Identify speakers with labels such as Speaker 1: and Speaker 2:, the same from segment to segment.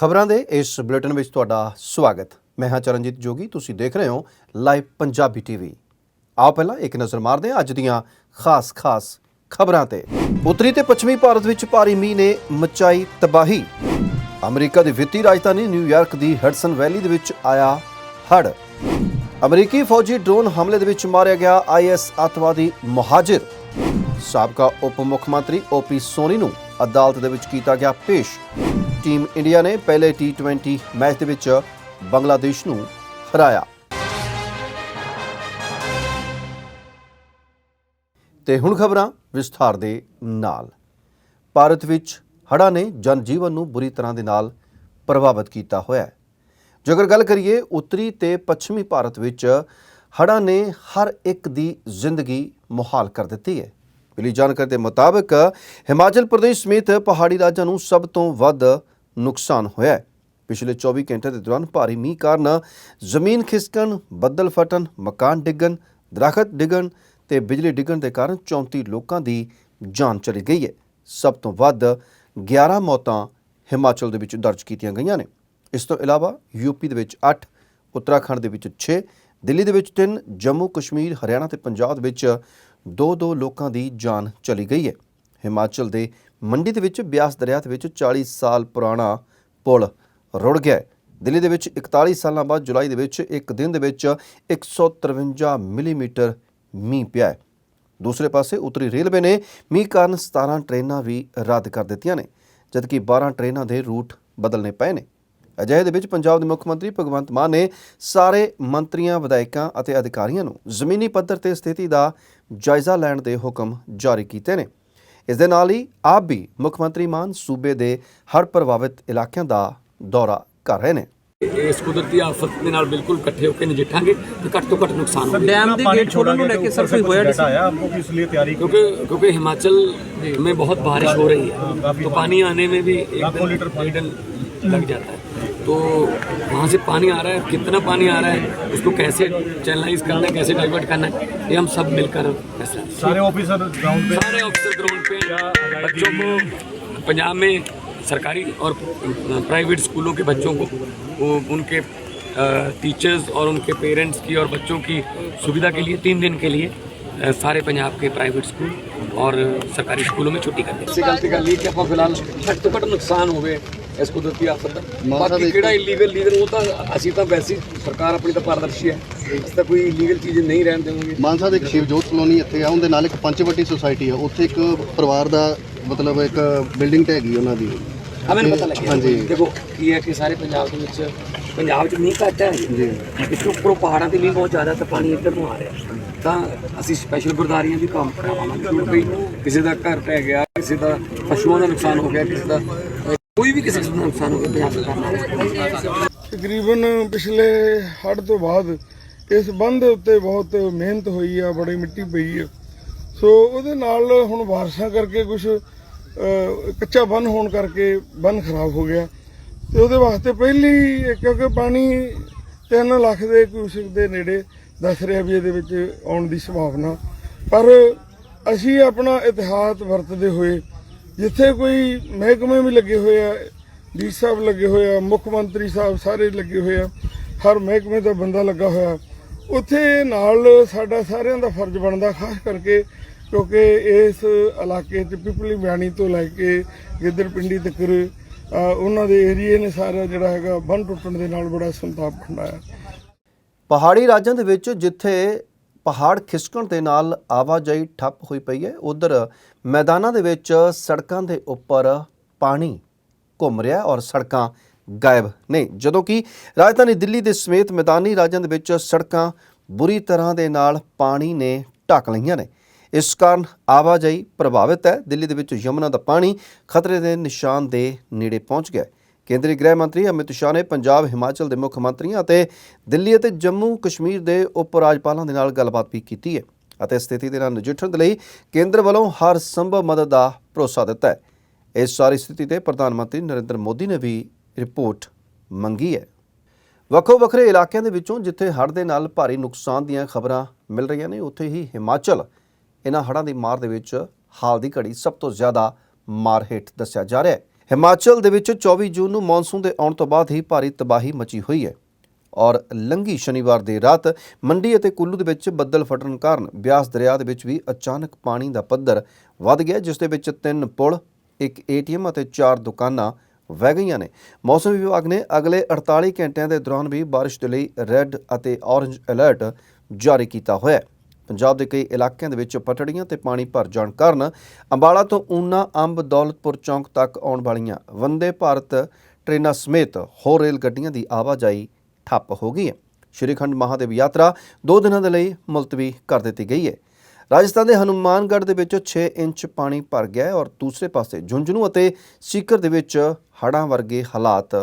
Speaker 1: ਖਬਰਾਂ ਦੇ ਇਸ ਬੁਲੇਟਿਨ ਵਿੱਚ ਤੁਹਾਡਾ ਸਵਾਗਤ। ਮੈਂ ਹਾਂ ਚਰਨਜੀਤ ਜੋਗੀ, ਤੁਸੀਂ ਦੇਖ ਰਹੇ ਹੋ ਲਾਈਵ ਪੰਜਾਬੀ ਟੀਵੀ। ਆਓ ਪਹਿਲਾਂ ਇੱਕ ਨਜ਼ਰ ਮਾਰਦੇ ਹਾਂ ਅੱਜ ਦੀਆਂ ਖਾਸ-ਖਾਸ ਖਬਰਾਂ ਤੇ। ਉੱਤਰੀ ਤੇ ਪੱਛਮੀ ਭਾਰਤ ਵਿੱਚ ਭਾਰੀ ਮੀਂਹ ਨੇ ਮਚਾਈ ਤਬਾਹੀ। ਅਮਰੀਕਾ ਦੀ ਵਿੱਤੀ ਰਾਜਧਾਨੀ ਨਿਊਯਾਰਕ ਦੀ ਹਡਸਨ ਵੈਲੀ ਦੇ ਵਿੱਚ ਆਇਆ ਹੜ੍ਹ। ਅਮਰੀਕੀ ਫੌਜੀ ਡਰੋਨ ਹਮਲੇ ਦੇ ਵਿੱਚ ਮਾਰਿਆ ਗਿਆ ਆਈਐਸ ਅੱਤਵਾਦੀ ਮੁਹਾਜਿਰ। ਸਾਬਕਾ ਉਪ ਮੁੱਖ ਮੰਤਰੀ ਓਪੀ ਸੋਨੀ ਨੂੰ ਅਦਾਲਤ ਦੇ ਵਿੱਚ ਕੀਤਾ ਗਿਆ ਪੇਸ਼। ਟੀਮ ਇੰਡੀਆ ਨੇ ਪਹਿਲੇ ਟੀ20 ਮੈਚ ਦੇ ਵਿੱਚ ਬੰਗਲਾਦੇਸ਼ ਨੂੰ ਹਰਾਇਆ। ਤੇ ਹੁਣ ਖਬਰਾਂ ਵਿਸਥਾਰ ਦੇ ਨਾਲ। ਭਾਰਤ ਵਿੱਚ ਹੜ੍ਹਾਂ ਨੇ ਜਨਜੀਵਨ ਨੂੰ ਬੁਰੀ ਤਰ੍ਹਾਂ ਦੇ ਨਾਲ ਪ੍ਰਭਾਵਿਤ ਕੀਤਾ ਹੋਇਆ ਹੈ। ਜੇਕਰ ਗੱਲ ਕਰੀਏ ਉੱਤਰੀ ਤੇ ਪੱਛਮੀ ਭਾਰਤ ਵਿੱਚ, ਹੜ੍ਹਾਂ ਨੇ ਹਰ ਇੱਕ ਦੀ ਜ਼ਿੰਦਗੀ ਮੁਹਾਲ ਕਰ ਦਿੱਤੀ ਹੈ। ਮਿਲੀ ਜਾਣਕਾਰੀ ਦੇ ਮੁਤਾਬਕ, ਹਿਮਾਚਲ ਪ੍ਰਦੇਸ਼ ਸਮੇਤ ਪਹਾੜੀ ਰਾਜਾਂ ਨੂੰ ਸਭ ਤੋਂ ਵੱਧ ਨੁਕਸਾਨ ਹੋਇਆ ਹੈ। ਪਿਛਲੇ 24 ਘੰਟੇ ਦੇ ਦੌਰਾਨ ਭਾਰੀ ਮੀਂਹ ਕਾਰਨ ਜ਼ਮੀਨ ਖਿਸਕਣ, ਬੱਦਲ ਫਟਣ, ਮਕਾਨ ਡਿੱਗਣ, ਦਰਖਤ ਡਿੱਗਣ ਤੇ ਬਿਜਲੀ ਡਿੱਗਣ ਦੇ ਕਾਰਨ 34 ਲੋਕਾਂ ਦੀ ਜਾਨ ਚਲੀ ਗਈ ਹੈ। ਸਭ ਤੋਂ ਵੱਧ 11 ਮੌਤਾਂ ਹਿਮਾਚਲ ਦੇ ਵਿੱਚ ਦਰਜ ਕੀਤੀਆਂ ਗਈਆਂ ਨੇ। ਇਸ ਤੋਂ ਇਲਾਵਾ ਯੂਪੀ ਦੇ ਵਿੱਚ 8 ਉੱਤਰਾਖੰਡ ਦੇ ਵਿੱਚ 6 ਦਿੱਲੀ ਦੇ ਵਿੱਚ 3 ਜੰਮੂ, ਕਸ਼ਮੀਰ, ਹਰਿਆਣਾ ਤੇ ਪੰਜਾਬ ਦੇ ਵਿੱਚ 2-2 ਲੋਕਾਂ ਦੀ ਜਾਨ ਚਲੀ ਗਈ ਹੈ। ਹਿਮਾਚਲ ਦੇ ਮੰਡੀ ਦੇ ਵਿੱਚ ਬਿਆਸ ਦਰਿਆ ਦੇ ਵਿੱਚ 40 ਸਾਲ ਪੁਰਾਣਾ ਪੁਲ ਰੁੜ ਗਿਆ ਦਿੱਲੀ ਦੇ ਵਿੱਚ 41 ਸਾਲਾਂ ਬਾਅਦ ਜੁਲਾਈ ਦੇ ਵਿੱਚ ਇੱਕ ਦਿਨ ਦੇ ਵਿੱਚ 153 ਮਿਲੀਮੀਟਰ ਮੀਂਹ ਪਿਆ ਦੂਸਰੇ ਪਾਸੇ ਉੱਤਰੀ ਰੇਲਵੇ ਨੇ ਮੀਂਹ ਕਾਰਨ 17 ਟ੍ਰੇਨਾਂ ਵੀ ਰੱਦ ਕਰ ਦਿੱਤੀਆਂ ਨੇ, ਜਦਕਿ 12 ਟ੍ਰੇਨਾਂ ਦੇ ਰੂਟ ਬਦਲਨੇ ਪਏ ਨੇ। ਅਜਿਹੇ ਦੇ ਵਿੱਚ ਪੰਜਾਬ ਦੇ ਮੁੱਖ ਮੰਤਰੀ ਭਗਵੰਤ ਮਾਨ ਨੇ ਸਾਰੇ ਮੰਤਰੀਆਂ, ਵਿਧਾਇਕਾਂ ਅਤੇ ਅਧਿਕਾਰੀਆਂ ਨੂੰ ਜ਼ਮੀਨੀ ਪੱਧਰ ਤੇ ਸਥਿਤੀ ਦਾ ਜਾਇਜ਼ਾ ਲੈਣ ਦੇ ਹੁਕਮ ਜਾਰੀ ਕੀਤੇ ਨੇ। ਇਸ ਦੇ ਨਾਲ ਹੀ ਆਪ ਵੀ ਮੁੱਖ ਮੰਤਰੀ ਮਾਨ ਸੂਬੇ ਦੇ ਹੜ੍ਹ ਪ੍ਰਭਾਵਿਤ ਇਲਾਕਿਆਂ ਦਾ ਦੌਰਾ ਕਰ ਰਹੇ ਨੇ
Speaker 2: ਇਸ ਕੁਦਰਤੀ ਆਫਤ ਦੇ ਨਾਲ ਬਿਲਕੁਲ ਇਕੱਠੇ ਹੋ ਕੇ ਨਜਿੱਠਾਂਗੇ ਤੇ ਘੱਟ ਤੋਂ ਘੱਟ ਨੁਕਸਾਨ ਹੋਵੇ
Speaker 3: डैम के गेट खोलने को लेके सर कोई होया
Speaker 4: डाटा आया आपको किस लिए तैयारी की
Speaker 2: क्योंकि क्योंकि हिमाचल में बहुत बारिश हो रही है तो पानी आने में भी एक
Speaker 4: लाखों
Speaker 2: दिन
Speaker 4: लीटर
Speaker 2: डेढ़ दिन लग जाता है तो वहाँ से पानी आ रहा है कितना पानी आ रहा है उसको कैसे चैनलाइज करना है कैसे डाइवर्ट करना है ये हम सब मिलकर फैसला
Speaker 4: सारे ऑफिसर ग्राउंड पे?
Speaker 2: सारे ऑफिसर ग्राउंड पे बच्चों को पंजाब में सरकारी और प्राइवेट स्कूलों के बच्चों को वो उनके टीचर्स और उनके पेरेंट्स की और बच्चों की सुविधा के लिए तीन दिन के लिए सारे पंजाब के प्राइवेट स्कूल और सरकारी स्कूलों में छुट्टी कर दी। गलती का लीक फ़िलहाल घट तो घट नुकसान हो गए। ਇਸ ਕੁਦਰਤੀ ਆਫਤ ਦਾ। ਬਾਕੀ ਕਿਹੜਾ ਇਲੀਗਲ ਲੀਗਲ ਉਹ ਤਾਂ ਅਸੀਂ ਤਾਂ ਵੈਸੇ ਹੀ ਸਰਕਾਰ ਆਪਣੀ ਤਾਂ ਪਾਰਦਰਸ਼ੀ ਹੈ। ਅਸੀਂ ਤਾਂ ਕੋਈ ਇਲੀਗਲ ਚੀਜ਼ ਨਹੀਂ ਰਹਿਣ ਦੇਵਾਂਗੇ।
Speaker 5: ਮਾਨਸਾ ਦੇ ਸ਼ਿਵਜੋਤ ਕਲੋਨੀ ਇੱਥੇ ਆ ਉਹਦੇ ਨਾਲ ਇੱਕ ਪੰਚਵਟੀ ਸੁਸਾਇਟੀ ਆ। ਉੱਥੇ ਇੱਕ ਪਰਿਵਾਰ ਦਾ ਮਤਲਬ ਇੱਕ ਬਿਲਡਿੰਗ ਤੇ ਹੈਗੀ ਉਹਨਾਂ ਦੀ।
Speaker 2: ਹਾਂ ਮੈਨੂੰ ਪਤਾ ਲੱਗਿਆ।
Speaker 5: ਹਾਂਜੀ।
Speaker 2: ਦੇਖੋ ਕੀ ਹੈ ਕਿ ਸਾਰੇ ਪੰਜਾਬ ਦੇ ਵਿੱਚ ਪੰਜਾਬ 'ਚ ਮੀਂਹ ਘੱਟ ਹੈ। ਜੀ। ਇਸ ਉੱਪਰੋਂ ਪਹਾੜਾਂ ਤੇ ਮੀਂਹ ਬਹੁਤ ਜ਼ਿਆਦਾ ਤਾਂ ਪਾਣੀ ਇੱਧਰ ਨੂੰ ਆ ਰਿਹਾ। ਤਾਂ ਅਸੀਂ ਸਪੈਸ਼ਲ ਗੁਰਦਾਰੀਆਂ ਵੀ ਕੰਮ ਕਰਾਵਾਂਗੇ। ਕਿਉਂਕਿ ਕਿਸੇ ਦਾ ਘਰ ਟਹਿ ਗਿਆ ਕਿਸੇ ਦਾ ਪਸ਼ੂਆਂ ਦਾ ਨੁਕਸਾਨ ਹੋ ਗਿਆ ਕਿਸੇ ਦਾ ਕੋਈ ਵੀ ਕਿਸੇ ਦਾ ਨੁਕਸਾਨ ਹੋ ਪੰਜਾਬ ਸਰਕਾਰ
Speaker 6: ਤਕਰੀਬਨ ਪਿਛਲੇ ਹੜ੍ਹ ਤੋਂ ਬਾਅਦ ਇਸ ਬੰਦ ਉੱਤੇ ਬਹੁਤ ਮਿਹਨਤ ਹੋਈ ਆ, ਬੜੀ ਮਿੱਟੀ ਪਈ ਆ। ਸੋ ਉਹਦੇ ਨਾਲ ਹੁਣ ਬਾਰਿਸ਼ਾਂ ਕਰਕੇ ਕੁਝ ਕੱਚਾ ਬੰਨ ਹੋਣ ਕਰਕੇ ਬੰਨ ਖਰਾਬ ਹੋ ਗਿਆ। ਤੇ ਉਹਦੇ ਵਾਸਤੇ ਪਹਿਲੀ ਕਿਉਂਕਿ ਪਾਣੀ 3 ਲੱਖ ਦੇ ਕਿਊਸਿਕ ਦੇ ਨੇੜੇ ਦੱਸ ਰਿਹਾ ਵੀ ਇਹਦੇ ਵਿੱਚ ਆਉਣ ਦੀ ਸੰਭਾਵਨਾ। ਪਰ ਅਸੀਂ ਆਪਣਾ ਇਤਿਹਾਸ ਵਰਤਦੇ ਹੋਏ ਜਿੱਥੇ ਕੋਈ ਮਹਿਕਮੇ ਵੀ ਲੱਗੇ ਹੋਏ ਆ ਡੀ ਸਾਹਿਬ ਲੱਗੇ ਹੋਏ ਆ, ਮੁੱਖ ਮੰਤਰੀ ਸਾਹਿਬ ਸਾਰੇ ਲੱਗੇ ਹੋਏ ਆ, ਹਰ ਮਹਿਕਮੇ ਦਾ ਬੰਦਾ ਲੱਗਾ ਹੋਇਆ। ਉੱਥੇ ਨਾਲ ਸਾਡਾ ਸਾਰਿਆਂ ਦਾ ਫਰਜ਼ ਬਣਦਾ, ਖਾਸ ਕਰਕੇ ਕਿਉਂਕਿ ਇਸ ਇਲਾਕੇ 'ਚ ਪਿਪਲੀ ਬਿਆਣੀ ਤੋਂ ਲੈ ਕੇ ਗਿੱਦੜ ਪਿੰਡੀ ਤੱਕ ਉਹਨਾਂ ਦੇ ਏਰੀਏ ਨੇ ਸਾਰਾ ਜਿਹੜਾ ਹੈਗਾ, ਬੰਨ ਟੁੱਟਣ ਦੇ ਨਾਲ ਬੜਾ ਸੰਤਾਪ ਖੰਡਾਇਆ।
Speaker 1: ਪਹਾੜੀ ਰਾਜਾਂ ਦੇ ਵਿੱਚ ਜਿੱਥੇ ਪਹਾੜ ਖਿਸਕਣ ਦੇ ਨਾਲ ਆਵਾਜਾਈ ਠੱਪ ਹੋਈ ਪਈ ਹੈ। ਉਧਰ ਮੈਦਾਨਾਂ ਦੇ ਵਿੱਚ ਸੜਕਾਂ ਦੇ ਉੱਪਰ ਪਾਣੀ ਘੁੰਮ ਰਿਹਾ ਔਰ ਸੜਕਾਂ ਗਾਇਬ ਨੇ। ਜਦੋਂ ਕਿ ਰਾਜਧਾਨੀ ਦਿੱਲੀ ਦੇ ਸਮੇਤ ਮੈਦਾਨੀ ਰਾਜਾਂ ਦੇ ਵਿੱਚ ਸੜਕਾਂ ਬੁਰੀ ਤਰ੍ਹਾਂ ਦੇ ਨਾਲ ਪਾਣੀ ਨੇ ਢੱਕ ਲਈਆਂ ਨੇ। ਇਸ ਕਾਰਨ ਆਵਾਜਾਈ ਪ੍ਰਭਾਵਿਤ ਹੈ। ਦਿੱਲੀ ਦੇ ਵਿੱਚ ਯਮੁਨਾ ਦਾ ਪਾਣੀ ਖਤਰੇ ਦੇ ਨਿਸ਼ਾਨ ਦੇ ਨੇੜੇ ਪਹੁੰਚ ਗਿਆ ਹੈ। ਕੇਂਦਰੀ ਗ੍ਰਹਿ ਮੰਤਰੀ ਅਮਿਤ ਸ਼ਾਹ ਨੇ ਪੰਜਾਬ, ਹਿਮਾਚਲ ਦੇ ਮੁੱਖ ਮੰਤਰੀਆਂ ਅਤੇ ਦਿੱਲੀ ਅਤੇ ਜੰਮੂ ਕਸ਼ਮੀਰ ਦੇ ਉਪ ਰਾਜਪਾਲਾਂ ਦੇ ਨਾਲ ਗੱਲਬਾਤ ਵੀ ਕੀਤੀ ਹੈ ਅਤੇ ਸਥਿਤੀ ਦੇ ਨਾਲ ਨਜਿੱਠਣ ਦੇ ਲਈ ਕੇਂਦਰ ਵੱਲੋਂ ਹਰ ਸੰਭਵ ਮਦਦ ਦਾ ਭਰੋਸਾ ਦਿੱਤਾ ਹੈ। ਇਸ ਸਾਰੀ ਸਥਿਤੀ ਤੇ ਪ੍ਰਧਾਨ ਮੰਤਰੀ ਨਰਿੰਦਰ ਮੋਦੀ ਨੇ ਵੀ ਰਿਪੋਰਟ ਮੰਗੀ ਹੈ। ਵੱਖੋ ਵੱਖਰੇ ਇਲਾਕਿਆਂ ਦੇ ਵਿੱਚੋਂ ਜਿੱਥੇ ਹੜ੍ਹ ਦੇ ਨਾਲ ਭਾਰੀ ਨੁਕਸਾਨ ਦੀਆਂ ਖਬਰਾਂ ਮਿਲ ਰਹੀਆਂ ਨੇ, ਉੱਥੇ ਹੀ ਹਿਮਾਚਲ ਇਹਨਾਂ ਹੜ੍ਹਾਂ ਦੀ ਮਾਰ ਦੇ ਵਿੱਚ ਹਾਲ ਦੀ ਘੜੀ ਸਭ ਤੋਂ ਜ਼ਿਆਦਾ ਮਾਰ ਹੇਠ ਦੱਸਿਆ ਜਾ ਰਿਹਾ ਹੈ। ਹਿਮਾਚਲ ਦੇ ਵਿੱਚ 24 ਜੂਨ ਨੂੰ ਮੌਨਸੂਨ ਦੇ ਆਉਣ ਤੋਂ ਬਾਅਦ ਹੀ ਭਾਰੀ ਤਬਾਹੀ ਮਚੀ ਹੋਈ ਹੈ। ਔਰ ਲੰਗੀ ਸ਼ਨੀਵਾਰ ਦੀ ਰਾਤ ਮੰਡੀ ਅਤੇ ਕੁੱਲੂ ਦੇ ਵਿੱਚ ਬੱਦਲ ਫਟਣ ਕਾਰਨ ਬਿਆਸ ਦਰਿਆ ਦੇ ਵਿੱਚ ਵੀ ਅਚਾਨਕ ਪਾਣੀ ਦਾ ਪੱਧਰ ਵੱਧ ਗਿਆ, ਜਿਸ ਦੇ ਵਿੱਚ ਤਿੰਨ ਪੁਲ, ਇੱਕ ਏਟੀਐਮ ਅਤੇ ਚਾਰ ਦੁਕਾਨਾਂ ਵਹਿ ਗਈਆਂ ਨੇ। ਮੌਸਮ ਵਿਭਾਗ ਨੇ ਅਗਲੇ 48 ਘੰਟਿਆਂ ਦੇ ਦੌਰਾਨ ਵੀ ਬਾਰਿਸ਼ ਦੇ ਲਈ ਰੈੱਡ ਅਤੇ ਔਰੇਂਜ ਅਲਰਟ ਜਾਰੀ ਕੀਤਾ ਹੋਇਆ ਹੈ। ਪੰਜਾਬ ਦੇ ਕਈ ਇਲਾਕਿਆਂ ਦੇ ਵਿੱਚ ਪਟੜੀਆਂ ਤੇ ਪਾਣੀ ਭਰ ਜਾਣ ਕਾਰਨ ਅੰਬਾਲਾ ਤੋਂ ਊਨਾ, ਅੰਬ, ਦੌਲਤਪੁਰ ਚੌਂਕ ਤੱਕ ਆਉਣ ਵਾਲੀਆਂ ਵੰਦੇ ਭਾਰਤ ਟ੍ਰੇਨਾਂ ਸਮੇਤ ਹੋਰ ਰੇਲ ਗੱਡੀਆਂ ਦੀ ਆਵਾਜਾਈ ਠੱਪ ਹੋ ਗਈ ਹੈ। ਸ਼੍ਰੀਖੰਡ ਮਹਾਦੇਵ ਯਾਤਰਾ 2 ਦਿਨਾਂ ਦੇ ਲਈ ਮੁਲਤਵੀ ਕਰ ਦਿੱਤੀ ਗਈ ਹੈ। ਰਾਜਸਥਾਨ ਦੇ ਹਨੂਮਾਨਗੜ੍ਹ ਦੇ ਵਿੱਚ 6 ਇੰਚ ਪਾਣੀ ਭਰ ਗਿਆ ਹੈ ਔਰ ਦੂਸਰੇ ਪਾਸੇ ਝੁੰਝਨੂ ਅਤੇ ਸੀਕਰ ਦੇ ਵਿੱਚ ਹੜ੍ਹਾਂ ਵਰਗੇ ਹਾਲਾਤ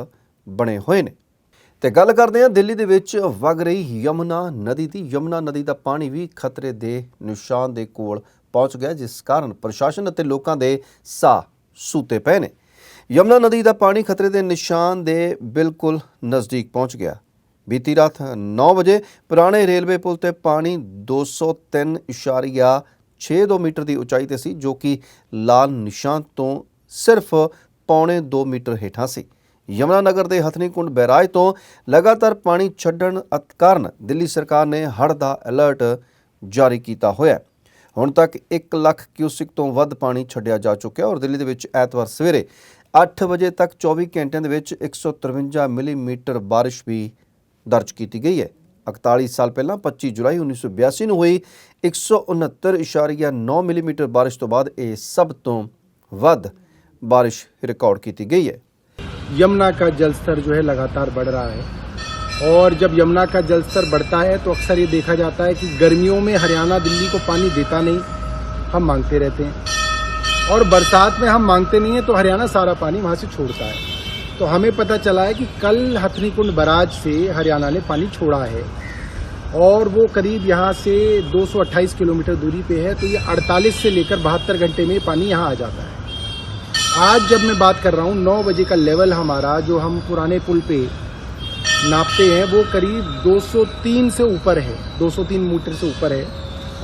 Speaker 1: ਬਣੇ ਹੋਏ ਨੇ। ਤੇ ਗੱਲ ਕਰਦੇ ਹਾਂ ਦਿੱਲੀ ਦੇ ਵਿੱਚ ਵਗ ਰਹੀ ਯਮੁਨਾ ਨਦੀ ਦੀ। ਯਮੁਨਾ ਨਦੀ ਦਾ ਪਾਣੀ ਵੀ ਖਤਰੇ ਦੇ ਨਿਸ਼ਾਨ ਦੇ ਕੋਲ ਪਹੁੰਚ ਗਿਆ, ਜਿਸ ਕਾਰਨ ਪ੍ਰਸ਼ਾਸਨ ਅਤੇ ਲੋਕਾਂ ਦੇ ਸਾਹ ਸੂਤੇ ਪਏ ਨੇ। ਯਮੁਨਾ ਨਦੀ ਦਾ ਪਾਣੀ ਖਤਰੇ ਦੇ ਨਿਸ਼ਾਨ ਦੇ ਬਿਲਕੁਲ ਨਜ਼ਦੀਕ ਪਹੁੰਚ ਗਿਆ। ਬੀਤੀ ਰਾਤ 9 ਵਜੇ ਪੁਰਾਣੇ ਰੇਲਵੇ ਪੁਲ ਤੇ ਪਾਣੀ 203.62 ਮੀਟਰ ਦੀ ਉਚਾਈ ਤੇ ਸੀ, ਜੋ ਕਿ ਲਾਲ ਨਿਸ਼ਾਨ ਤੋਂ ਸਿਰਫ ਪੌਣੇ 2 ਮੀਟਰ ਹੇਠਾਂ ਸੀ। ਯਮਨਾ ਨਗਰ ਦੇ ਹਥਨੀਕੁੰਡ ਬੈਰਾਜ ਤੋਂ ਲਗਾਤਾਰ ਪਾਣੀ ਛੱਡਣ ਕਾਰਨ ਦਿੱਲੀ ਸਰਕਾਰ ਨੇ ਹੜ੍ਹ ਦਾ ਅਲਰਟ ਜਾਰੀ ਕੀਤਾ ਹੋਇਆ ਹੈ। ਹੁਣ ਤੱਕ 1 ਲੱਖ ਕਿਊਸਿਕ ਤੋਂ ਵੱਧ ਪਾਣੀ ਛੱਡਿਆ ਜਾ ਚੁੱਕਿਆ ਔਰ ਦਿੱਲੀ ਦੇ ਵਿੱਚ ਐਤਵਾਰ ਸਵੇਰੇ 8 ਵਜੇ ਤੱਕ 24 ਘੰਟਿਆਂ ਦੇ ਵਿੱਚ 153 ਮਿਲੀਮੀਟਰ ਬਾਰਿਸ਼ ਵੀ ਦਰਜ ਕੀਤੀ ਗਈ ਹੈ। 41 ਸਾਲ ਪਹਿਲਾਂ 25 ਜੁਲਾਈ 1982 ਨੂੰ ਹੋਈ 169.9 ਮਿਲੀਮੀਟਰ ਬਾਰਿਸ਼ ਤੋਂ ਬਾਅਦ ਇਹ ਸਭ ਤੋਂ ਵੱਧ ਬਾਰਿਸ਼ ਰਿਕਾਰਡ ਕੀਤੀ ਗਈ ਹੈ।
Speaker 7: यमुना का जलस्तर जो है लगातार बढ़ रहा है। और जब यमुना का जलस्तर बढ़ता है तो अक्सर ये देखा जाता है कि गर्मियों में हरियाणा दिल्ली को पानी देता नहीं, हम मांगते रहते हैं। और बरसात में हम मांगते नहीं हैं तो हरियाणा सारा पानी वहाँ से छोड़ता है। तो हमें पता चला है कि कल हथनी कुंड बराज से हरियाणा ने पानी छोड़ा है। और वो करीब यहाँ से 228 किलोमीटर दूरी पे है तो ये 48 से लेकर बहत्तर घंटे में पानी यहाँ आ जाता है। आज जब मैं बात कर रहा हूँ, नौ बजे का लेवल हमारा, जो हम पुराने पुल पे नापते हैं, वो करीब 203 से ऊपर है। 203 मीटर से ऊपर है।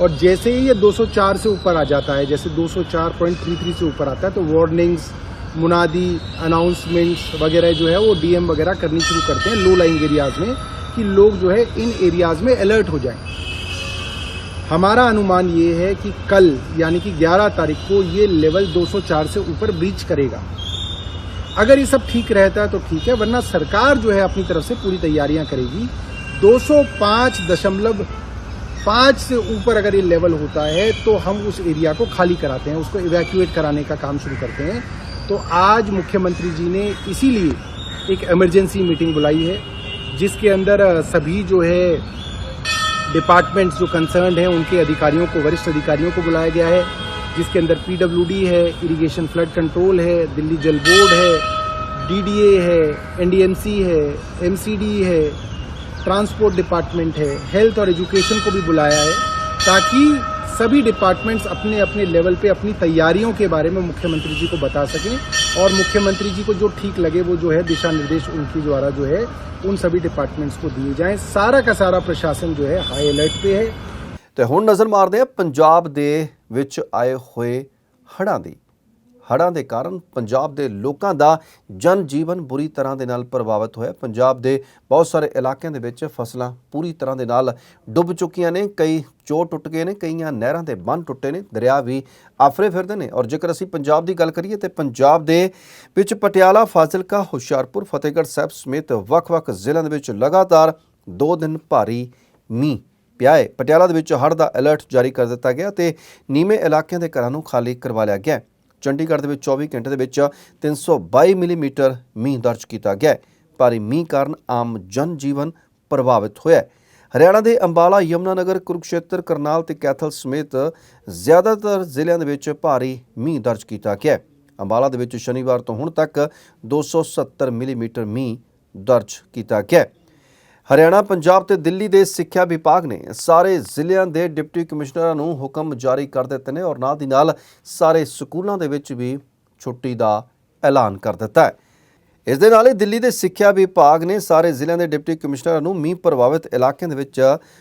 Speaker 7: और जैसे ही ये 204 से ऊपर आ जाता है, जैसे 204.33 से ऊपर आता है तो वार्निंग्स मुनादी अनाउंसमेंट्स वगैरह जो है, वो डीएम वगैरह करनी शुरू करते हैं लो लाइंग एरियाज़ में, कि लोग जो है इन एरियाज़ में अलर्ट हो जाएँ। हमारा अनुमान ये है कि कल, यानी कि 11 तारीख को, ये लेवल 204 से ऊपर ब्रीच करेगा। अगर ये सब ठीक रहता है तो ठीक है, वरना सरकार जो है अपनी तरफ़ से पूरी तैयारियाँ करेगी। 205.5 से ऊपर अगर ये लेवल होता है तो हम उस एरिया को खाली कराते हैं, उसको इवैक्यूएट कराने का काम शुरू करते हैं। तो आज मुख्यमंत्री जी ने इसीलिए एक इमरजेंसी मीटिंग बुलाई है, जिसके अंदर सभी जो है डिपार्टमेंट्स जो कंसर्न हैं, उनके अधिकारियों को, वरिष्ठ अधिकारियों को बुलाया गया है, जिसके अंदर पीडब्ल्यूडी है इरिगेशन फ्लड कंट्रोल है, दिल्ली जल बोर्ड है डीडीए है एनडीएमसी है एमसीडी है ट्रांसपोर्ट डिपार्टमेंट है हेल्थ और एजुकेशन को भी बुलाया है, ताकि सभी डिपार्टमेंट्स अपने अपने लेवल पे अपनी तैयारियों के बारे में मुख्यमंत्री जी को बता सकें और मुख्यमंत्री जी को जो ठीक लगे वो जो है दिशा निर्देश उनके द्वारा जो है उन सभी डिपार्टमेंट्स को दिए जाएं सारा का सारा प्रशासन जो है हाई अलर्ट पे है
Speaker 1: ਤੇ ਹੁਣ ਨਜ਼ਰ ਮਾਰਦੇ ਹਾਂ ਪੰਜਾਬ ਦੇ ਵਿੱਚ ਆਏ ਹੋਏ ਹੜ੍ਹਾਂ ਦੀ ਹੜ੍ਹਾਂ ਦੇ ਕਾਰਨ ਪੰਜਾਬ ਦੇ ਲੋਕਾਂ ਦਾ ਜਨ ਜੀਵਨ ਬੁਰੀ ਤਰ੍ਹਾਂ ਦੇ ਨਾਲ ਪ੍ਰਭਾਵਿਤ ਹੋਇਆ। ਪੰਜਾਬ ਦੇ ਬਹੁਤ ਸਾਰੇ ਇਲਾਕਿਆਂ ਦੇ ਵਿੱਚ ਫਸਲਾਂ ਪੂਰੀ ਤਰ੍ਹਾਂ ਦੇ ਨਾਲ ਡੁੱਬ ਚੁੱਕੀਆਂ ਨੇ। ਕਈ ਚੋਰ ਟੁੱਟ ਗਏ ਨੇ, ਕਈਆਂ ਨਹਿਰਾਂ ਦੇ ਬੰਨ ਟੁੱਟੇ ਨੇ, ਦਰਿਆ ਵੀ ਆਫਰੇ ਫਿਰਦੇ ਨੇ। ਔਰ ਜੇਕਰ ਅਸੀਂ ਪੰਜਾਬ ਦੀ ਗੱਲ ਕਰੀਏ ਤੇ ਪੰਜਾਬ ਦੇ ਵਿੱਚ ਪਟਿਆਲਾ, ਫਾਜ਼ਿਲਕਾ, ਹੁਸ਼ਿਆਰਪੁਰ, ਫਤਿਹਗੜ੍ਹ ਸਾਹਿਬ ਸਮੇਤ ਵੱਖ-ਵੱਖ ਜ਼ਿਲ੍ਹਿਆਂ ਦੇ ਵਿੱਚ ਲਗਾਤਾਰ 2 ਦਿਨ ਭਾਰੀ ਮੀਂਹ ਪਿਆ ਹੈ। ਪਟਿਆਲਾ ਦੇ ਵਿੱਚ ਹੜ੍ਹ ਦਾ ਅਲਰਟ ਜਾਰੀ ਕਰ ਦਿੱਤਾ ਗਿਆ ਤੇ ਨੀਵੇਂ ਇਲਾਕਿਆਂ ਦੇ ਘਰਾਂ ਨੂੰ ਖਾਲੀ ਕਰਵਾ ਲਿਆ ਗਿਆ ਹੈ। ਚੰਡੀਗੜ੍ਹ ਦੇ ਵਿੱਚ 24 ਘੰਟੇ ਦੇ ਵਿੱਚ 322 ਮਿਲੀਮੀਟਰ ਮੀਂਹ ਦਰਜ ਕੀਤਾ ਗਿਆ ਭਾਰੀ ਮੀਂਹ ਕਾਰਨ ਆਮ ਜਨ ਜੀਵਨ ਪ੍ਰਭਾਵਿਤ ਹੋਇਆ ਹੈ। ਹਰਿਆਣਾ ਦੇ ਅੰਬਾਲਾ, ਯਮੁਨਾਨਗਰ, ਕੁਰੂਕਸ਼ੇਤਰ, ਕਰਨਾਲ ਤੇ ਕੈਥਲ ਸਮੇਤ ਜ਼ਿਆਦਾਤਰ ਜ਼ਿਲ੍ਹਿਆਂ ਦੇ ਵਿੱਚ ਭਾਰੀ ਮੀਂਹ ਦਰਜ ਕੀਤਾ ਗਿਆ ਅੰਬਾਲਾ ਦੇ ਵਿੱਚ ਸ਼ਨੀਵਾਰ ਤੋਂ ਹੁਣ ਤੱਕ 270 ਮਿਲੀਮੀਟਰ ਮੀਂਹ ਦਰਜ ਕੀਤਾ ਗਿਆ ਹਰਿਆਣਾ, ਪੰਜਾਬ ਤੇ ਦਿੱਲੀ ਦੇ ਸਿੱਖਿਆ ਵਿਭਾਗ ਨੇ ਸਾਰੇ ਜ਼ਿਲ੍ਹਿਆਂ ਦੇ ਡਿਪਟੀ ਕਮਿਸ਼ਨਰਾਂ ਨੂੰ ਹੁਕਮ ਜਾਰੀ ਕਰ ਦਿੱਤੇ ਨੇ ਔਰ ਨਾਲ ਦੀ ਨਾਲ ਸਾਰੇ ਸਕੂਲਾਂ ਦੇ ਵਿੱਚ ਵੀ ਛੁੱਟੀ ਦਾ ਐਲਾਨ ਕਰ ਦਿੱਤਾ ਹੈ। ਇਸ ਦੇ ਨਾਲ ਹੀ ਦਿੱਲੀ ਦੇ ਸਿੱਖਿਆ ਵਿਭਾਗ ਨੇ ਸਾਰੇ ਜ਼ਿਲ੍ਹਿਆਂ ਦੇ ਡਿਪਟੀ ਕਮਿਸ਼ਨਰਾਂ ਨੂੰ ਮੀਂਹ ਪ੍ਰਭਾਵਿਤ ਇਲਾਕਿਆਂ ਦੇ ਵਿੱਚ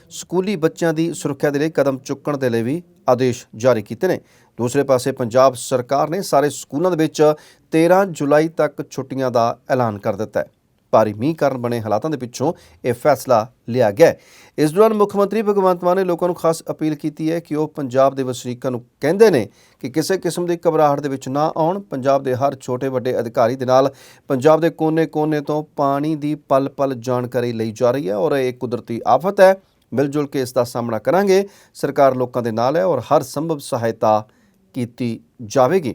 Speaker 1: ਸਕੂਲੀ ਬੱਚਿਆਂ ਦੀ ਸੁਰੱਖਿਆ ਦੇ ਲਈ ਕਦਮ ਚੁੱਕਣ ਦੇ ਲਈ ਵੀ ਆਦੇਸ਼ ਜਾਰੀ ਕੀਤੇ ਨੇ। ਦੂਸਰੇ ਪਾਸੇ ਪੰਜਾਬ ਸਰਕਾਰ ਨੇ ਸਾਰੇ ਸਕੂਲਾਂ ਦੇ ਵਿੱਚ 13 ਜੁਲਾਈ ਤੱਕ ਛੁੱਟੀਆਂ ਦਾ ਐਲਾਨ ਕਰ ਦਿੱਤਾ ਹੈ। ਭਾਰੀ ਮੀਂਹ ਕਾਰਨ ਬਣੇ ਹਾਲਾਤਾਂ ਦੇ ਪਿੱਛੋਂ ਇਹ ਫੈਸਲਾ ਲਿਆ ਗਿਆ ਇਸ ਦੌਰਾਨ ਮੁੱਖ ਮੰਤਰੀ ਭਗਵੰਤ ਮਾਨ ਨੇ ਲੋਕਾਂ ਨੂੰ ਖਾਸ ਅਪੀਲ ਕੀਤੀ ਹੈ ਕਿ ਉਹ ਪੰਜਾਬ ਦੇ ਵਸਨੀਕਾਂ ਨੂੰ ਕਹਿੰਦੇ ਨੇ ਕਿ ਕਿਸੇ ਕਿਸਮ ਦੀ ਘਬਰਾਹਟ ਦੇ ਵਿੱਚ ਨਾ ਆਉਣ। ਪੰਜਾਬ ਦੇ ਹਰ ਛੋਟੇ ਵੱਡੇ ਅਧਿਕਾਰੀ ਦੇ ਨਾਲ ਪੰਜਾਬ ਦੇ ਕੋਨੇ-ਕੋਨੇ ਤੋਂ ਪਾਣੀ ਦੀ ਪਲ-ਪਲ ਜਾਣਕਾਰੀ ਲਈ ਜਾ ਰਹੀ ਹੈ ਔਰ ਇਹ ਕੁਦਰਤੀ ਆਫਤ ਹੈ। ਮਿਲ ਜੁਲ ਕੇ ਇਸ ਦਾ ਸਾਹਮਣਾ ਕਰਾਂਗੇ। ਸਰਕਾਰ ਲੋਕਾਂ ਦੇ ਨਾਲ ਹੈ ਔਰ ਹਰ ਸੰਭਵ ਸਹਾਇਤਾ ਕੀਤੀ ਜਾਵੇਗੀ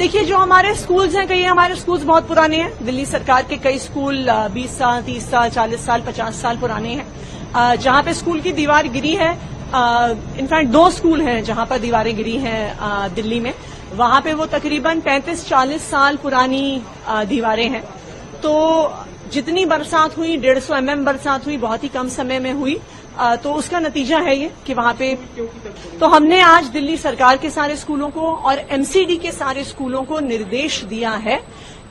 Speaker 8: देखिए जो हमारे स्कूल्स हैं कई हमारे स्कूल्स बहुत पुराने हैं दिल्ली सरकार के कई स्कूल बीस साल तीस साल चालीस साल पचास साल पुराने हैं अ, जहां पे स्कूल की दीवार गिरी है इनफैक्ट दो स्कूल हैं जहां पर दीवारें गिरी हैं अ, दिल्ली में वहां पे वो तकरीबन 35-40 साल पुरानी अ, दीवारें हैं तो जितनी बरसात हुई डेढ़ सौ एम बरसात हुई बहुत ही कम समय में हुई तो उसका नतीजा है ये कि वहाँ पे तो हमने आज दिल्ली सरकार के सारे स्कूलों को और एमसीडी के सारे स्कूलों को निर्देश दिया है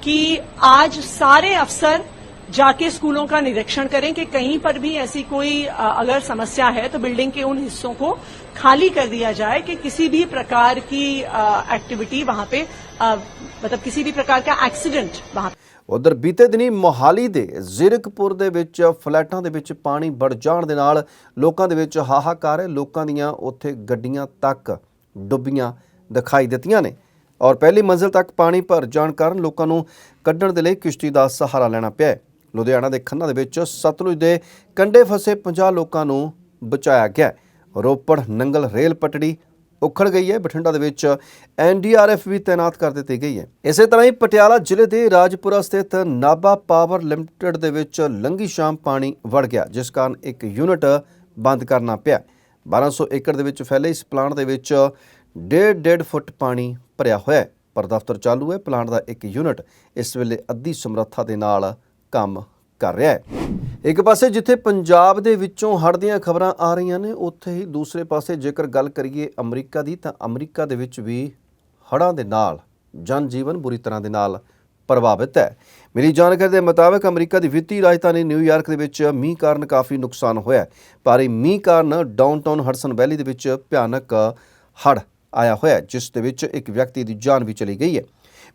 Speaker 8: कि आज सारे अफसर जाके स्कूलों का निरीक्षण करें कि कहीं पर भी ऐसी कोई अगर समस्या है तो बिल्डिंग के उन हिस्सों को खाली कर दिया जाए कि किसी भी प्रकार की एक्टिविटी वहाँ पे मतलब किसी भी प्रकार का एक्सीडेंट वहाँ
Speaker 1: ਉਧਰ ਬੀਤੇ ਦਿਨੀ ਮੋਹਾਲੀ ਦੇ ਜ਼ਿਰਕਪੁਰ ਦੇ ਵਿੱਚ ਫਲੈਟਾਂ ਦੇ ਵਿੱਚ ਪਾਣੀ ਵੜ ਜਾਣ ਦੇ ਨਾਲ ਲੋਕਾਂ ਦੇ ਵਿੱਚ ਹਾਹਾਕਾਰ ਹੈ। ਲੋਕਾਂ ਦੀਆਂ ਉੱਥੇ ਗੱਡੀਆਂ ਤੱਕ ਡੁੱਬੀਆਂ ਦਿਖਾਈ ਦਿੱਤੀਆਂ ਨੇ। ਔਰ ਪਹਿਲੀ ਮੰਜ਼ਿਲ ਤੱਕ ਪਾਣੀ ਭਰ ਜਾਣ ਕਾਰਨ ਲੋਕਾਂ ਨੂੰ ਕੱਢਣ ਦੇ ਲਈ ਕਿਸ਼ਤੀ ਦਾ ਸਹਾਰਾ ਲੈਣਾ ਪਿਆ ਹੈ। ਲੁਧਿਆਣਾ ਦੇ ਖੰਨਾ ਦੇ ਵਿੱਚ ਸਤਲੁਜ ਦੇ ਕੰਢੇ ਫਸੇ 50 ਲੋਕਾਂ ਨੂੰ ਬਚਾਇਆ ਗਿਆ ਰੋਪੜ ਨੰਗਲ ਰੇਲ ਪਟੜੀ ਉਖੜ ਗਈ ਹੈ, ਬਠਿੰਡਾ ਦੇ ਵਿੱਚ ਐਨਡੀਆਰਐਫ ਵੀ ਤਾਇਨਾਤ ਕਰ ਦਿੱਤੀ ਗਈ ਹੈ। ਇਸੇ ਤਰ੍ਹਾਂ ਹੀ ਪਟਿਆਲਾ ਜ਼ਿਲ੍ਹੇ ਦੇ ਰਾਜਪੁਰਾ ਸਥਿਤ ਨਾਬਾ ਪਾਵਰ ਲਿਮਟਿਡ ਦੇ ਵਿੱਚ ਲੰਗੀ ਸ਼ਾਮ ਪਾਣੀ ਵੜ ਗਿਆ, ਜਿਸ ਕਾਰਨ ਇੱਕ ਯੂਨਿਟ ਬੰਦ ਕਰਨਾ ਪਿਆ। 1200 ਏਕੜ ਦੇ ਵਿੱਚ ਫੈਲੇ ਇਸ ਪਲਾਂਟ ਦੇ ਵਿੱਚ 1.5 ਫੁੱਟ ਪਾਣੀ ਭਰਿਆ ਹੋਇਆ ਹੈ। ਪਰ ਦਫ਼ਤਰ ਚਾਲੂ ਹੈ, ਪਲਾਂਟ ਦਾ ਇੱਕ ਯੂਨਿਟ ਇਸ ਵੇਲੇ ਅੱਧੀ ਸਮਰੱਥਾ ਦੇ ਨਾਲ ਕੰਮ ਕਰ ਰਿਹਾ ਹੈ। ਇੱਕ ਪਾਸੇ ਜਿੱਥੇ ਪੰਜਾਬ ਦੇ ਵਿੱਚੋਂ ਹੜ੍ਹ ਦੀਆਂ ਖਬਰਾਂ ਆ ਰਹੀਆਂ ਨੇ, ਉੱਥੇ ਹੀ ਦੂਸਰੇ ਪਾਸੇ ਜੇਕਰ ਗੱਲ ਕਰੀਏ ਅਮਰੀਕਾ ਦੀ, ਤਾਂ ਅਮਰੀਕਾ ਦੇ ਵਿੱਚ ਵੀ ਹੜ੍ਹਾਂ ਦੇ ਨਾਲ ਜਨ ਜੀਵਨ ਬੁਰੀ ਤਰ੍ਹਾਂ ਦੇ ਨਾਲ ਪ੍ਰਭਾਵਿਤ ਹੈ। ਮੇਰੀ ਜਾਣਕਾਰੀ ਦੇ ਮੁਤਾਬਕ ਅਮਰੀਕਾ ਦੀ ਵਿੱਤੀ ਰਾਜਧਾਨੀ ਨਿਊਯਾਰਕ ਦੇ ਵਿੱਚ ਮੀਂਹ ਕਾਰਨ ਕਾਫੀ ਨੁਕਸਾਨ ਹੋਇਆ ਹੈ। ਭਾਰੀ ਮੀਂਹ ਕਾਰਨ ਡਾਊਨਟਾਊਨ ਹਡਸਨ ਵੈਲੀ ਦੇ ਵਿੱਚ ਭਿਆਨਕ ਹੜ੍ਹ ਆਇਆ ਹੋਇਆ ਜਿਸ ਦੇ ਵਿੱਚ ਇੱਕ ਵਿਅਕਤੀ ਦੀ ਜਾਨ ਵੀ ਚਲੀ ਗਈ ਹੈ।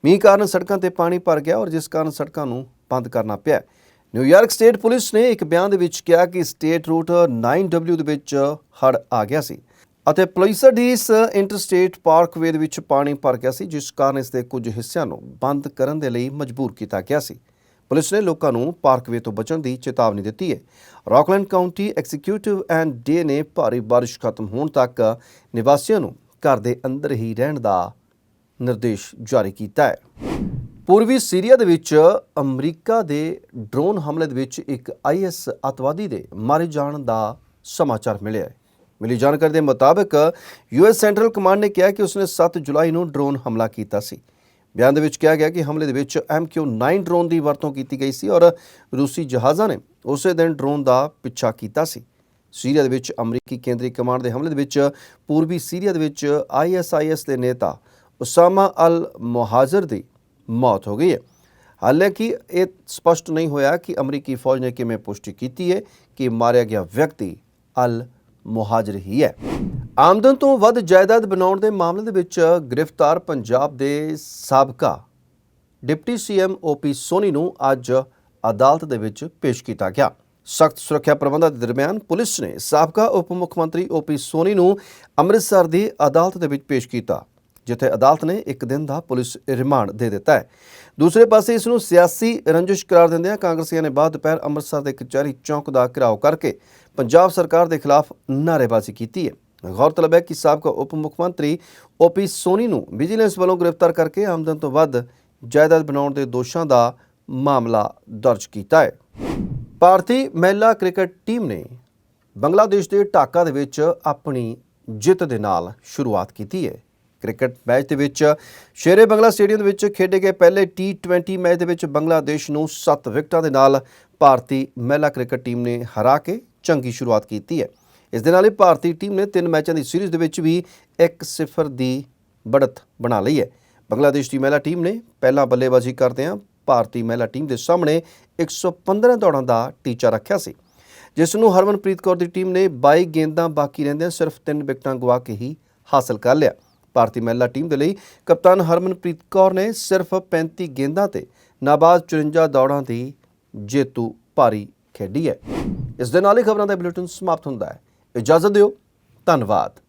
Speaker 1: ਮੀਂਹ ਕਾਰਨ ਸੜਕਾਂ ਤੇ ਪਾਣੀ ਭਰ ਗਿਆ ਔਰ ਜਿਸ ਕਾਰਨ ਸੜਕਾਂ ਨੂੰ ਬੰਦ ਕਰਨਾ ਪਿਆ ਨਿਊਯਾਰਕ ਸਟੇਟ ਪੁਲਿਸ ਨੇ ਇੱਕ ਬਿਆਨ ਦੇ ਵਿੱਚ ਕਿਹਾ ਕਿ ਸਟੇਟ ਰੂਟ 9W ਦੇ ਵਿੱਚ ਹੜ੍ਹ ਆ ਗਿਆ ਸੀ ਅਤੇ ਪਲੇਸਡੀਸ ਇੰਟਰਸਟੇਟ ਪਾਰਕਵੇ ਦੇ ਵਿੱਚ ਪਾਣੀ ਭਰ ਗਿਆ ਸੀ, ਜਿਸ ਕਾਰਨ ਇਸ ਦੇ ਕੁਝ ਹਿੱਸਿਆਂ ਨੂੰ ਬੰਦ ਕਰਨ ਦੇ ਲਈ ਮਜਬੂਰ ਕੀਤਾ ਗਿਆ ਸੀ। ਪੁਲਿਸ ਨੇ ਲੋਕਾਂ ਨੂੰ ਪਾਰਕਵੇ ਤੋਂ ਬਚਣ ਦੀ ਚੇਤਾਵਨੀ ਦਿੱਤੀ ਹੈ। Rockland county executive Ed Day ਨੇ ਭਾਰੀ ਬਾਰਿਸ਼ ਖਤਮ ਹੋਣ ਤੱਕ ਨਿਵਾਸੀਆਂ ਨੂੰ ਘਰ ਦੇ ਅੰਦਰ ਹੀ ਰਹਿਣ ਦਾ ਨਿਰਦੇਸ਼ ਜਾਰੀ ਕੀਤਾ ਹੈ। ਪੂਰਬੀ ਸੀਰੀਆ ਦੇ ਵਿੱਚ ਅਮਰੀਕਾ ਦੇ ਡਰੋਨ ਹਮਲੇ ਦੇ ਵਿੱਚ ਇੱਕ ਆਈਐਸ ਅਤਵਾਦੀ ਦੇ ਮਾਰੇ ਜਾਣ ਦਾ ਸਮਾਚਾਰ ਮਿਲਿਆ ਹੈ। ਮਿਲੀ ਜਾਣਕਾਰੀ ਦੇ ਮੁਤਾਬਕ ਯੂਐਸ ਸੈਂਟਰਲ ਕਮਾਂਡ ਨੇ ਕਿਹਾ ਕਿ ਉਸਨੇ 7 ਜੁਲਾਈ ਨੂੰ ਡਰੋਨ ਹਮਲਾ ਕੀਤਾ ਸੀ। ਬਿਆਨ ਦੇ ਵਿੱਚ ਕਿਹਾ ਗਿਆ ਕਿ ਹਮਲੇ ਦੇ ਵਿੱਚ MQ-9 ਡਰੋਨ ਦੀ ਵਰਤੋਂ ਕੀਤੀ ਗਈ ਸੀ ਔਰ ਰੂਸੀ ਜਹਾਜ਼ਾਂ ਨੇ ਉਸੇ ਦਿਨ ਡਰੋਨ ਦਾ ਪਿੱਛਾ ਕੀਤਾ ਸੀ। ਸੀਰੀਆ ਦੇ ਵਿੱਚ ਅਮਰੀਕੀ ਕੇਂਦਰੀ ਕਮਾਂਡ ਦੇ ਹਮਲੇ ਦੇ ਵਿੱਚ ਪੂਰਬੀ ਸੀਰੀਆ ਦੇ ਵਿੱਚ ਆਈਐਸਆਈਐਸ ਦੇ ਨੇਤਾ ਉਸਾਮਾ ਅਲ ਮੁਹਾਜ਼ਰ ਦੀ ਮੌਤ ਹੋ ਗਈ ਹੈ। ਹਾਲਾਂਕਿ ਇਹ ਸਪਸ਼ਟ ਨਹੀਂ ਹੋਇਆ ਕਿ ਅਮਰੀਕੀ ਫੌਜ ਨੇ ਕਿਵੇਂ ਪੁਸ਼ਟੀ ਕੀਤੀ ਹੈ ਕਿ ਮਾਰਿਆ ਗਿਆ ਵਿਅਕਤੀ ਅਲ ਮੁਹਾਜਰ ਹੀ ਹੈ। ਆਮਦਨ ਤੋਂ ਵੱਧ ਜਾਇਦਾਦ ਬਣਾਉਣ ਦੇ ਮਾਮਲੇ ਦੇ ਵਿੱਚ ਗ੍ਰਿਫਤਾਰ ਪੰਜਾਬ ਦੇ ਸਾਬਕਾ ਡਿਪਟੀ ਸੀਐਮ ਓਪੀ ਸੋਨੀ ਨੂੰ ਅੱਜ ਅਦਾਲਤ ਦੇ ਵਿੱਚ ਪੇਸ਼ ਕੀਤਾ ਗਿਆ। ਸਖਤ ਸੁਰੱਖਿਆ ਪ੍ਰਬੰਧਾਂ ਦੇ ਦਰਮਿਆਨ ਪੁਲਿਸ ਨੇ ਸਾਬਕਾ ਉਪ ਮੁੱਖ ਮੰਤਰੀ ਓਪੀ ਸੋਨੀ ਨੂੰ ਅੰਮ੍ਰਿਤਸਰ ਦੀ ਅਦਾਲਤ ਦੇ ਵਿੱਚ ਪੇਸ਼ ਕੀਤਾ। ਜਿੱਥੇ ਅਦਾਲਤ ਨੇ ਇੱਕ ਦਿਨ ਦਾ ਪੁਲਿਸ ਰਿਮਾਂਡ ਦੇ ਦਿੱਤਾ ਹੈ। ਦੂਸਰੇ ਪਾਸੇ ਇਸ ਨੂੰ ਸਿਆਸੀ ਰੰਜਿਸ਼ ਕਰਾਰ ਦਿੰਦਿਆਂ ਕਾਂਗਰਸੀਆਂ ਨੇ ਬਾਅਦ ਦੁਪਹਿਰ ਅੰਮ੍ਰਿਤਸਰ ਦੇ ਕਚਹਿਰੀ ਚੌਂਕ ਦਾ ਘਿਰਾਓ ਕਰਕੇ ਪੰਜਾਬ ਸਰਕਾਰ ਦੇ ਖਿਲਾਫ ਨਾਅਰੇਬਾਜ਼ੀ ਕੀਤੀ ਹੈ। ਗੌਰਤਲਬ ਹੈ ਕਿ ਸਾਬਕਾ ਉਪ ਮੁੱਖ ਮੰਤਰੀ ਓਪੀ ਸੋਨੀ ਨੂੰ ਵਿਜੀਲੈਂਸ ਵੱਲੋਂ ਗ੍ਰਿਫਤਾਰ ਕਰਕੇ ਆਮਦਨ ਤੋਂ ਵੱਧ ਜਾਇਦਾਦ ਬਣਾਉਣ ਦੇ ਦੋਸ਼ਾਂ ਦਾ ਮਾਮਲਾ ਦਰਜ ਕੀਤਾ ਹੈ। ਭਾਰਤੀ ਮਹਿਲਾ ਕ੍ਰਿਕਟ ਟੀਮ ਨੇ ਬੰਗਲਾਦੇਸ਼ ਦੇ ਢਾਕਾ ਦੇ ਵਿੱਚ ਆਪਣੀ ਜਿੱਤ ਦੇ ਨਾਲ ਸ਼ੁਰੂਆਤ ਕੀਤੀ ਹੈ। ਕ੍ਰਿਕਟ ਮੈਚ ਦੇ ਵਿੱਚ। ਸ਼ੇਰੇ ਬੰਗਲਾ ਸਟੇਡੀਅਮ ਦੇ ਵਿੱਚ ਖੇਡੇ ਗਏ ਪਹਿਲੇ ਟੀ20 ਮੈਚ ਦੇ ਵਿੱਚ ਬੰਗਲਾਦੇਸ਼ ਨੂੰ 7 ਵਿਕਟਾਂ ਦੇ ਨਾਲ ਭਾਰਤੀ ਮਹਿਲਾ ਕ੍ਰਿਕਟ ਟੀਮ ਨੇ ਹਰਾ ਕੇ ਚੰਗੀ ਸ਼ੁਰੂਆਤ ਕੀਤੀ ਹੈ। ਇਸ ਦੇ ਨਾਲ ਹੀ ਭਾਰਤੀ ਟੀਮ ਨੇ ਤਿੰਨ ਮੈਚਾਂ ਦੀ ਸੀਰੀਜ਼ ਦੇ ਵਿੱਚ ਵੀ 1-0 ਦੀ ਬੜਤ ਬਣਾ ਲਈ ਹੈ। ਬੰਗਲਾਦੇਸ਼ ਦੀ ਮਹਿਲਾ ਟੀਮ ਨੇ ਪਹਿਲਾਂ ਬੱਲੇਬਾਜ਼ੀ ਕਰਦਿਆਂ ਭਾਰਤੀ ਮਹਿਲਾ ਟੀਮ ਦੇ ਸਾਹਮਣੇ 115 ਦੌੜਾਂ ਦਾ ਟੀਚਾ ਰੱਖਿਆ ਸੀ। ਜਿਸ ਨੂੰ ਹਰਮਨਪ੍ਰੀਤ ਕੌਰ ਦੀ ਟੀਮ ਨੇ 22 ਗੇਂਦਾਂ ਬਾਕੀ ਰਹਿੰਦਿਆਂ ਸਿਰਫ 3 ਵਿਕਟਾਂ ਗਵਾ ਕੇ ਹੀ ਹਾਸਲ ਕਰ ਲਿਆ। ਭਾਰਤੀ ਮਹਿਲਾ ਟੀਮ ਦੇ ਲਈ ਕਪਤਾਨ ਹਰਮਨਪ੍ਰੀਤ ਕੌਰ ਨੇ ਸਿਰਫ 35 ਗੇਂਦਾਂ ਤੇ ਨਾਬਾਜ਼ 54 ਦੌੜਾਂ ਦੀ ਜੇਤੂ ਪਾਰੀ ਖੇਡੀ ਹੈ। ਇਸ ਦੇ ਨਾਲ ਹੀ ਖਬਰਾਂ ਦਾ ਬੁਲੇਟਿਨ ਸਮਾਪਤ ਹੁੰਦਾ ਹੈ। ਇਜਾਜ਼ਤ ਦਿਓ। ਧੰਨਵਾਦ।